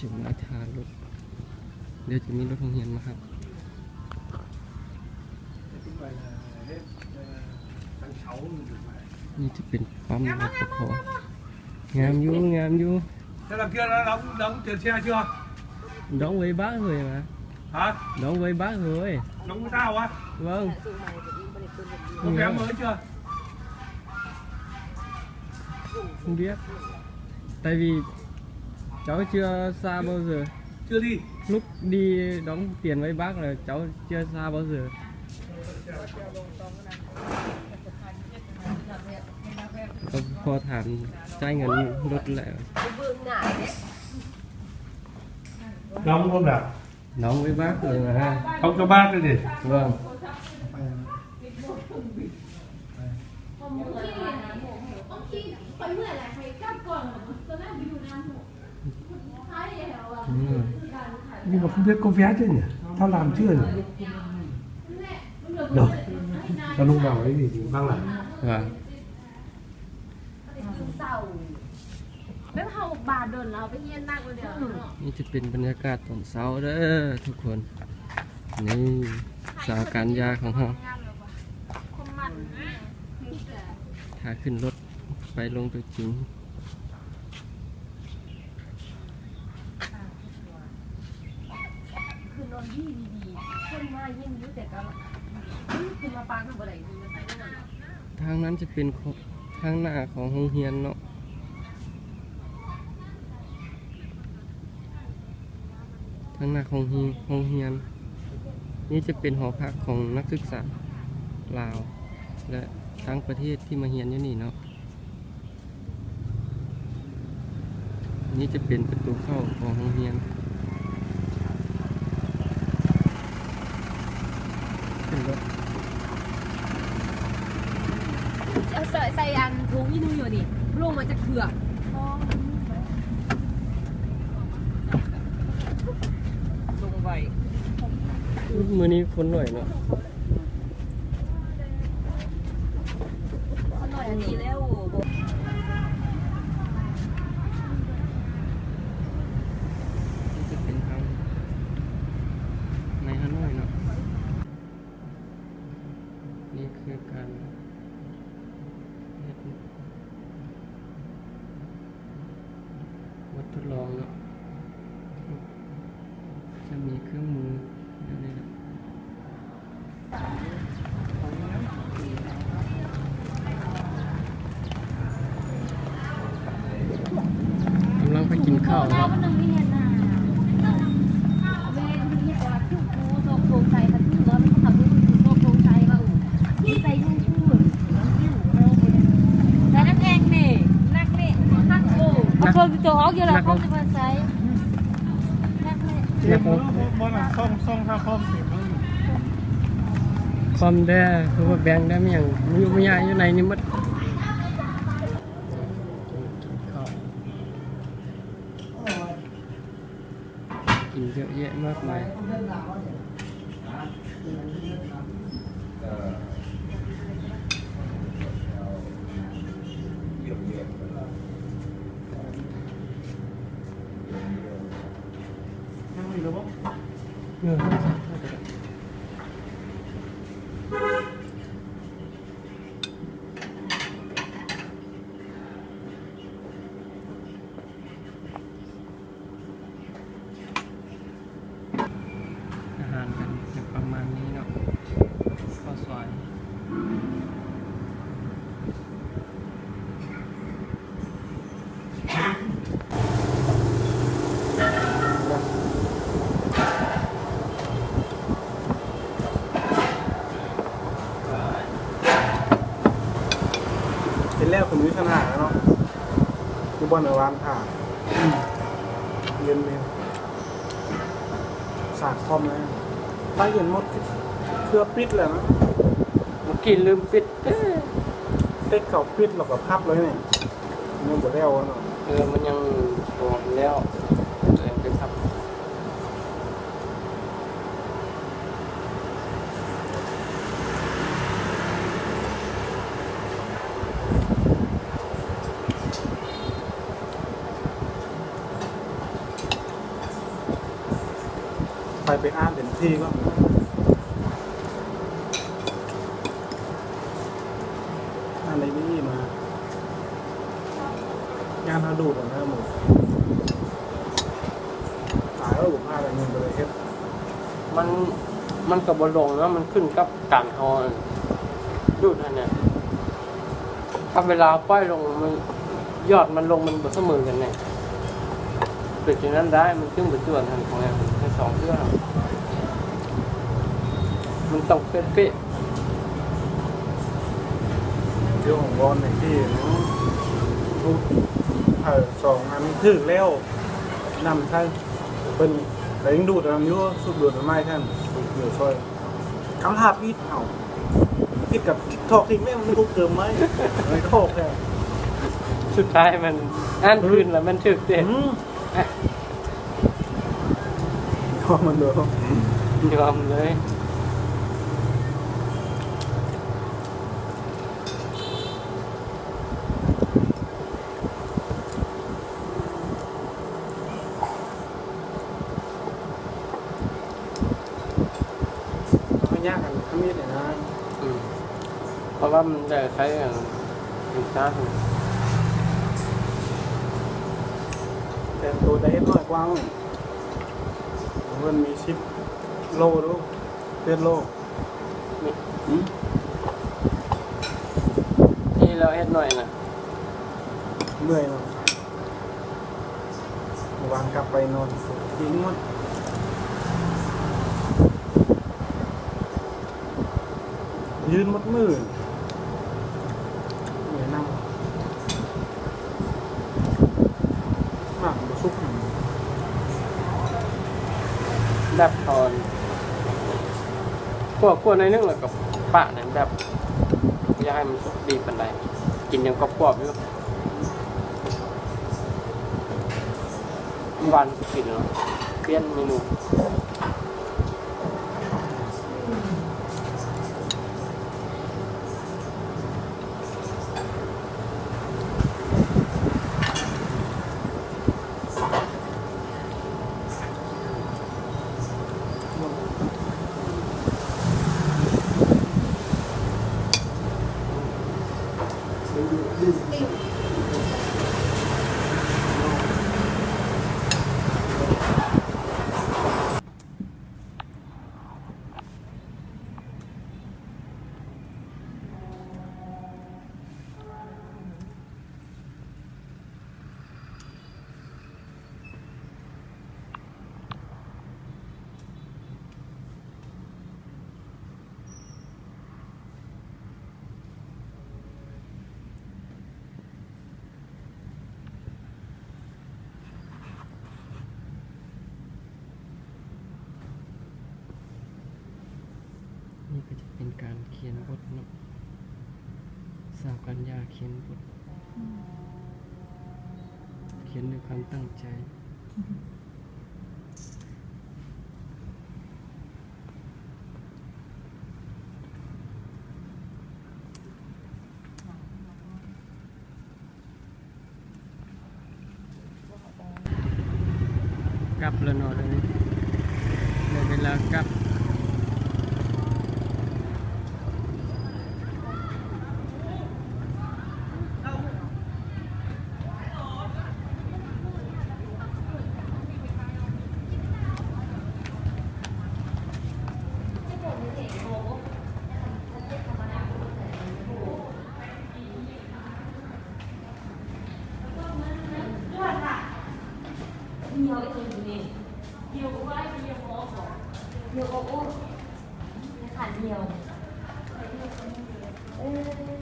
จะมาทารถ เดี๋ยวจะมีรถโรงเรียนมาครับนี่จะเป็นปั๊มรถปภงามอยู่งามอยู่ Thế là kia nó đóng đóng tiền xe chưa? đón với bác rồi mà Hả? đón với bác rồi Đóng với tao á? vâng Có vé mới chưa? không biết tại vì cháu chưa xa bao giờ Chưa đi. lúc đi đóng tiền với bác là cháu chưa xa bao giờ Có- พอถามจ่ายเงินรถแล้ว Đóng không nào? đóng với bác rồi mà ha Không cho bác cái gì? vâng ไปเมื่อไหร่ใครกลับก่อ นตอนแรกอยู่นานหมดท้ายเดียวอะ đúng rồi Nhưng mà không biết có vé chưa nhỉ? Tao làm chưa nhỉ? แม่มันเหลือ Được. Tao lúc nào ấy thì bác làm. vâng เศร้าแล้วเขาบาดเดินเราไปเยี่ยนนักเลยเดียวเนาะนี่จะเป็นบรรยากาศตอนเช้าเด้อทุกคน นี่สาการยาของเรางานแบบว่าคมมันนี่แต่ถ้าขึ้นรถไปลงตัวจริง อนดีดีๆคนมายิ่งยุ่แต่ก็คือมาปางกับอะไรดีนไปนั่นทางนั้นจะเป็นของทางหน้าของโรงเรียนเนาะทางหน้าของโรงโรงเรียน นี่จะเป็นหอพักของนักศึกษาลาว และทั้งประเทศที่มาเรียนอยู่นี่เนาะนี่จะเป็นประตูเข้าของโรงเรียนรถ เอา ใส่ใส่อันถุงอีนูอยู่นี่ลงมาจากเถือกลงไป มือนี้คนหน่อยเนาะ อร่อยอันนี้แล้ว นี่จะเป็นทางในฮานอยเนาะ นี่คือการเฮ็ดวัดทดลองเนาะ จะมีเครื่องมืออะไรนะ กำลังไปกินข้าวครับมันนึงนี่เห็นน่ะเวรที่ว่าคือกูโซโครงใจคันที่ว่ามันขับรถโซโครงใจว่าอู้ใส่ยูทูบแต่นักแข่งนี่นักนี่นักโอ้เอาคนตัวออกอยู่แล้วเขาจะมาใส่นักนี่เนี่ยผม Bố làm không, không sao không thì คอมได้คือว่าแบงค์ได้ไม่อย่างมีอยู่ไม่ยากอยู่ในนี่หมัดกินข้าวกินเยอะแยะมากมายเอออาหารกันจะ ประมาณนี้เนาะข้าวซอยเป็นแล้วผมมีปัญหาเนาะอยู่บนในร้านผ่าเย็นเลยสากคอมนะ ถ้าเย็นหมดเครือปิดเลยนะเมื่อกี้ลืมปิดเอ้ยเต็กเขาปิดหรอกกับพับเลยเนี่ยมันหมดแล้วเนาะเออมันยังบอกแล้วตัวเองไปทับไปไปอ่านเต็มที่ก็อ่านในนี่มา งานเราดูดออกมาหมดหายแล้วบุกพาแต่เงินไปเลยเฮ็ด มันมันกับบลงแล้วมันขึ้นกับการเฮาดูดอันเนี่ยถ้าเวลาป้อยลงมันยอดมันลงมันบเสมอกันเนี่ยเป็นอย่างนั้นได้มันจึงเป็นตัวทันของเนี่ยแค่สองเรื่องมันต้องเป๊ะเที่ยวของบอลในที่ทุกเออสองอันถึกแล้วนำท่านเป็น แต่ยังดูดอันนี้ว่าสุดดูดมันไม่ท่านเดี๋ยวช่วยคำถามอีทเอาอีทกับทอกที่แม่งมันทุกเติมไหมไม่ทอกแค่ๆสุดท้ายมันอ่านคืนแล้วมันถึกเด็ดอืมยอมมันเลยยอมเลย ไม่ยากกันขมิ้นเนี่ยนะ อืมเพ ราะว่ามันจะใช้อย่างเป็นชาติแต่ตัวได้น้อยกว้างมันมีชิปโลดูเลือดโลนี่อืมที่เราเฮ็ดหน่อยนะเมื่อยเนาะวางกลับไปนอนทิ้งหมดยืนหมดมือเหนื่อยนั่งหมักบสุก แบบตอนพ วกพวในอยนึงแล้วกับปะนั่นแบบอยากให้มันสุกดีปานใดกินยังกรอบๆอยู่วันกินเนาะเปลี่ยนเมนู นี่ ก็จะเป็นการเขียนบทเนาะสาวกัญญาเขียนบท เขียนด้วยความตั้งใจ กลับแล้วเนอนเลยได้เวลากลับ nhiều có ô khả nhiều Ê. Đi cậu biết